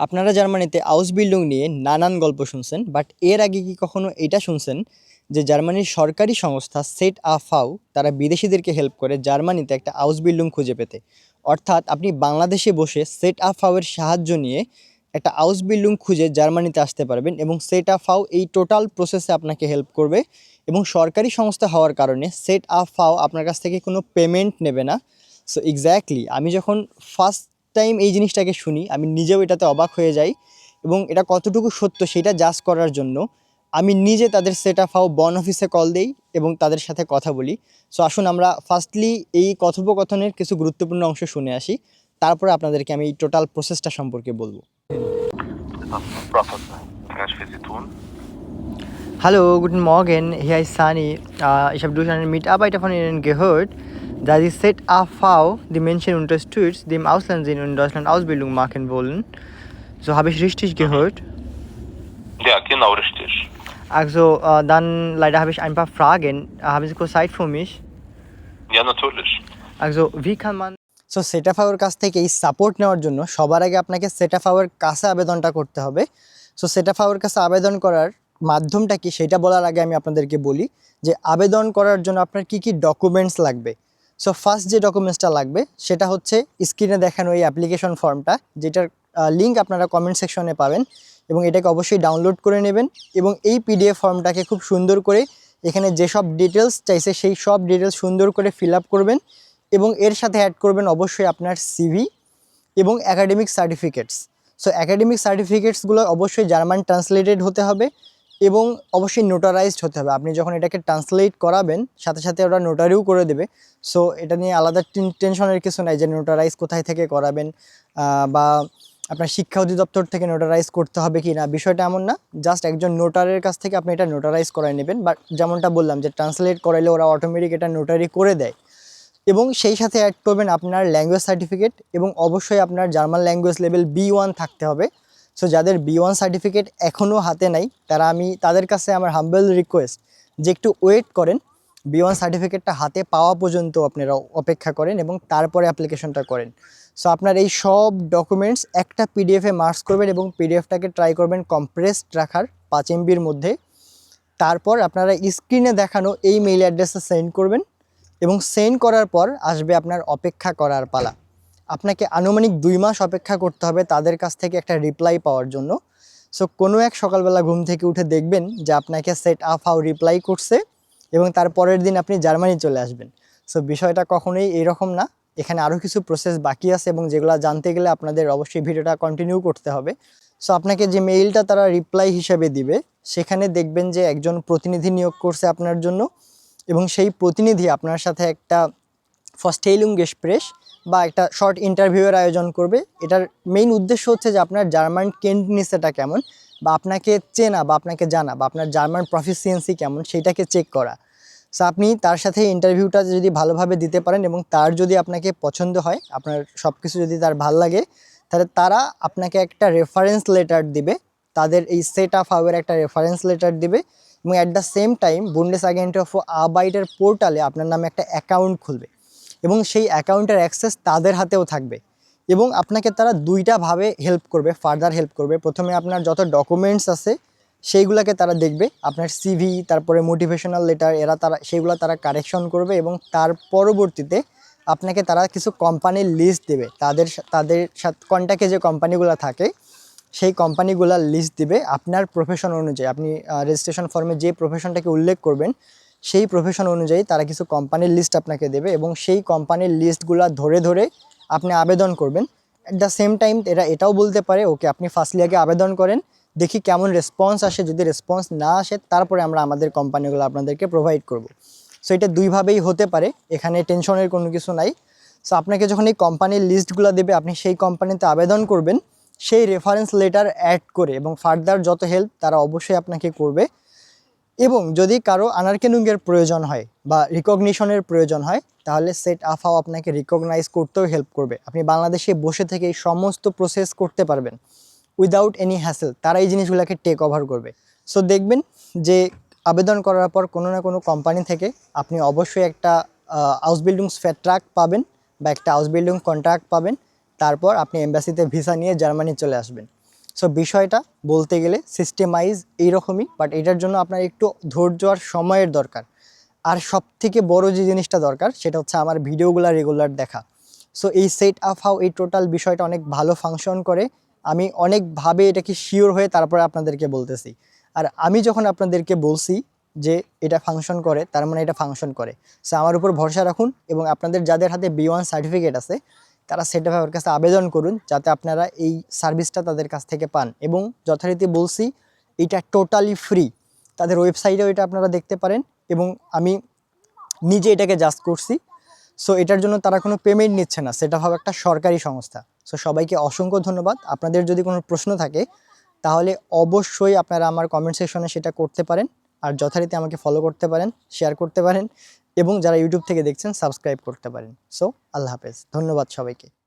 আপনারা জার্মানিতে house building নিয়ে নানান গল্প শুনছেন, বাট এর আগে কি কখনো এটা শুনছেন যে জার্মানির সরকারি সংস্থা সেট আপ হাউ তারা বিদেশিদেরকে হেল্প করে জার্মানিতে একটা হাউস বিল্ডিং খুঁজে পেতে? অর্থাৎ আপনি বাংলাদেশে বসে সেট আপ হাউয়ের সাহায্য নিয়ে একটা হাউস বিল্ডিং খুঁজে জার্মানিতে আসতে পারবেন এবং সেট আপ হাউ এই টোটাল প্রসেসে আপনাকে হেল্প করবে এবং সরকারি সংস্থা হওয়ার কারণে সেট আপ হাউ আপনার কাছ থেকে কোনো পেমেন্ট নেবে না। সো এক্স্যাক্টলি আমি যখন ফার্স্ট টাইম এই জিনিসটাকে শুনি আমি নিজেও এটাতে অবাক হয়ে যাই এবং এটা কতটুকু সত্য সেটা জাজ করার জন্য আমি নিজে তাদের সেট আপ হাউ বন অফিসে কল দেই এবং তাদের সাথে কথা বলি সো আসুন আমরা ফার্স্টলি এই কথোপকথনের কিছু গুরুত্বপূর্ণ অংশ শুনে আসি তারপরে আপনাদেরকে আমি এই টোটাল প্রসেসটা সম্পর্কে বলব? Hallo, guten Morgen. Hier ist. Äh, ich habe durch einen Mitarbeiter von Ihnen gehört, dass Sie ZAV die Menschen unterstützt, die im Ausland sind und in Deutschland Ausbildung machen wollen. So habe ich richtig gehört. Ja, genau richtig. Also äh, dann leider habe ich ein paar Fragen. Äh, haben Sie kurz Zeit für mich? Ja, natürlich. Also wie kann man so সেটাফাওয়ের কাছ থেকে এই support নেওয়ার জন্য সবার আগে আপনাকে সেটাফাওয়ের কাছে আবেদনটা করতে হবে সো সেটাফাওয়ের কাছে আবেদন করার মাধ্যমটা কি সেটা বলার আগে আমি আপনাদেরকে বলি যে আবেদন করার জন্য আপনার কি কি ডকুমেন্টস লাগবে সো ফার্স্ট যে ডকুমেন্টসটা লাগবে, সেটা হচ্ছে স্ক্রিনে দেখানো এই অ্যাপ্লিকেশন ফর্মটা যেটার লিঙ্ক আপনারা কমেন্ট সেকশনে পাবেন এবং এটাকে অবশ্যই ডাউনলোড করে নেবেন এবং এই পিডিএফ ফর্মটাকে খুব সুন্দর করে এখানে যেসব ডিটেলস চাইছে, সেই সব ডিটেলস সুন্দর করে ফিল করবেন এবং এর সাথে অ্যাড করবেন অবশ্যই আপনার সিভি এবং একাডেমিক সার্টিফিকেটস সো একাডেমিক সার্টিফিকেটসগুলো অবশ্যই জার্মান ট্রান্সলেটেড হতে হবে। এবং অবশ্যই নোটারাইজড হতে হবে। আপনি যখন এটাকে ট্রান্সলেট করাবেন, সাথে সাথে ওরা নোটারিও করে দেবে। সো এটা নিয়ে আলাদা টেনশনের কিছু নাই যে নোটারাইজ কোথায় থেকে করাবেন বা আপনার শিক্ষা অধিদপ্তর থেকে নোটারাইজ করতে হবে কি না। বিষয়টা এমন না জাস্ট একজন নোটারের কাছ থেকে আপনি এটা নোটারাইজ করাই নেবেন। বাট যেমনটা বললাম যে ট্রান্সলেট করাইলে ওরা অটোমেটিক এটা নোটারি করে দেয়। এবং সেই সাথে অ্যাড করবেন আপনার ল্যাঙ্গুয়েজ সার্টিফিকেট এবং অবশ্যই আপনার German language level B one থাকতে হবে। সো যাদের বি ওয়ান সার্টিফিকেট এখনও হাতে নাই, তারা আমি তাদের কাছে আমার হাম্বেল রিকোয়েস্ট যে একটু ওয়েট করেন। বি ওয়ান সার্টিফিকেটটা হাতে পাওয়া পর্যন্ত আপনারা অপেক্ষা করেন এবং তারপরে অ্যাপ্লিকেশনটা করেন। সো আপনার এই সব ডকুমেন্টস একটা পিডিএফে মার্কস করবেন এবং পিডিএফটাকে ট্রাই করবেন কম্প্রেসড রাখার পাঁচ এমবির মধ্যে। তারপর আপনারা স্ক্রিনে দেখানো এই মেইল অ্যাড্রেসে সেন্ড করবেন এবং সেন্ড করার পর আসবে আপনার অপেক্ষা করার পালা। আপনাকে আনুমানিক দুই মাস অপেক্ষা করতে হবে তাদের কাছ থেকে একটা রিপ্লাই পাওয়ার জন্য। সো কোনো এক সকালবেলা ঘুম থেকে উঠে দেখবেন যে আপনাকে সেট আপ হাউ রিপ্লাই করছে এবং তার পরের দিন আপনি জার্মানি চলে আসবেন। সো বিষয়টা কখনোই এরকম না। এখানে আরও কিছু প্রসেস বাকি আছে এবং যেগুলো জানতে গেলে আপনাদের অবশ্যই ভিডিওটা কন্টিনিউ করতে হবে। সো আপনাকে যে মেইলটা তারা রিপ্লাই হিসেবে দিবে, সেখানে দেখবেন যে একজন প্রতিনিধি নিয়োগ করছে আপনার জন্য এবং সেই প্রতিনিধি আপনার সাথে একটা ফস্টেইলুং গেসপ্রেস বা একটা শর্ট ইন্টারভিউয়ের আয়োজন করবে। এটার মেইন উদ্দেশ্য হচ্ছে যে আপনার জার্মান কেন্টনিসেটা কেমন বা আপনাকে চেনা বা আপনাকে জানা বা আপনার জার্মান প্রফিসিয়েন্সি কেমন সেইটাকে চেক করা। সো আপনি তার সাথে ইন্টারভিউটা যদি ভালোভাবে দিতে পারেন এবং তার যদি আপনাকে পছন্দ হয়, আপনার সব কিছু যদি তার ভালো লাগে, তাহলে তারা আপনাকে একটা রেফারেন্স লেটার দিবে। তাদের এই সেট আপ হাউয়ের একটা রেফারেন্স লেটার দিবে এবং অ্যাট দ্য সেম টাইম বুন্ডেস আগেন্ট অফ আবাইটের পোর্টালে আপনার নামে একটা অ্যাকাউন্ট খুলবে। এবং সেই অ্যাকাউন্টের অ্যাক্সেস তাদের হাতেও থাকবে এবং আপনাকে তারা দুইটাভাবে হেল্প করবে ফার্দার হেল্প করবে। প্রথমে আপনার যত ডকুমেন্টস আছে, সেইগুলোকে তারা দেখবে। আপনার সিভি তারপরে মোটিভেশনাল লেটার এরা তারা, সেইগুলো তারা কারেকশন করবে এবং তার পরবর্তীতে আপনাকে তারা কিছু কোম্পানির লিস্ট দেবে। তাদের তাদের সাথে কন্ট্যাক্টে যে কোম্পানিগুলো থাকে, সেই কোম্পানিগুলোর লিস্ট দিবে। আপনার প্রফেশন অনুযায়ী, আপনি রেজিস্ট্রেশন ফর্মে যে প্রফেশনটাকে উল্লেখ করবেন সেই প্রফেশন অনুযায়ী তারা কিছু কোম্পানির লিস্ট আপনাকে দেবে এবং সেই কোম্পানির লিস্টগুলো ধরে ধরে আপনি আবেদন করবেন। অ্যাট দ্য সেম টাইম এরা এটাও বলতে পারে, ওকে, আপনি ফার্স্টলি আগে আবেদন করেন, দেখি কেমন রেসপন্স আসে। যদি রেসপন্স না আসে, তারপরে আমরা আমাদের কোম্পানিগুলো আপনাদেরকে প্রোভাইড করব। সো এটা দুইভাবেই হতে পারে, এখানে টেনশনের কোনো কিছু নাই। সো আপনাকে যখন এই কোম্পানির লিস্টগুলো দেবে, আপনি সেই কোম্পানিতে আবেদন করবেন, সেই রেফারেন্স লেটার অ্যাড করে এবং ফার্দার যত হেল্প তারা অবশ্যই আপনাকে করবে। এবং যদি কারও আনারকেনুঙ্গের প্রয়োজন হয় বা রিকগনিশনের প্রয়োজন হয়, তাহলে সেট আফাও আপনাকে রিকগনাইজ করতেও হেল্প করবে। আপনি বাংলাদেশে বসে থেকে সমস্ত প্রসেস করতে পারবেন। উইদাউট এনি হ্যাসেল তারা এই জিনিসগুলোকে টেক ওভার করবে। সো দেখবেন যে আবেদন করার পর কোনো না কোনো কোম্পানি থেকে আপনি অবশ্যই একটা হাউস বিল্ডিং ট্রাক পাবেন বা একটা হাউস বিল্ডিং কন্ট্রাক্ট পাবেন। তারপর আপনি এম্বাসিতে ভিসা নিয়ে জার্মানি চলে আসবেন। সো বিষয়টা বলতে গেলে সিস্টেমাইজ এইরকমই বাট এটার জন্য আপনার একটু ধৈর্য আর সময়ের দরকার। আর সব থেকে বড় যে জিনিসটা দরকার, সেটা হচ্ছে আমার ভিডিওগুলো রেগুলার দেখা। সো এই সেট আপ হাউ এই টোটাল বিষয়টা অনেক ভালো ফাংশন করে। আমি অনেকভাবে এটাকে শিওর হয়ে তারপরে আপনাদেরকে বলতেছি। আর আমি যখন আপনাদেরকে বলছি যে এটা ফাংশন করে, তার মানে এটা ফাংশন করে। সো আমার উপর ভরসা রাখুন এবং আপনাদের যাদের হাতে বি ওয়ান সার্টিফিকেট আছে তারা সেটা আপ কাছে আবেদন করুন যাতে আপনারা এই সার্ভিসটা তাদের কাছ থেকে পান। এবং যথারীতি বলছি, এটা টোটালি ফ্রি তাদের ওয়েবসাইটেও এটা আপনারা দেখতে পারেন এবং আমি নিজে এটাকে জাস্ট করছি। সো এটার জন্য তারা কোনো পেমেন্ট নিচ্ছে না। সেটা হবে একটা সরকারি সংস্থা। সো সবাইকে অসংখ্য ধন্যবাদ। আপনাদের যদি কোনো প্রশ্ন থাকে, তাহলে অবশ্যই আপনারা আমার কমেন্ট সেকশনে সেটা করতে পারেন। আর যথারীতি আমাকে ফলো করতে পারেন শেয়ার করতে পারেন। এবং যারা ইউটিউব থেকে দেখছেন সাবস্ক্রাইব করতে পারেন। সো আল্লাহ হাফেজ। ধন্যবাদ সবাইকে।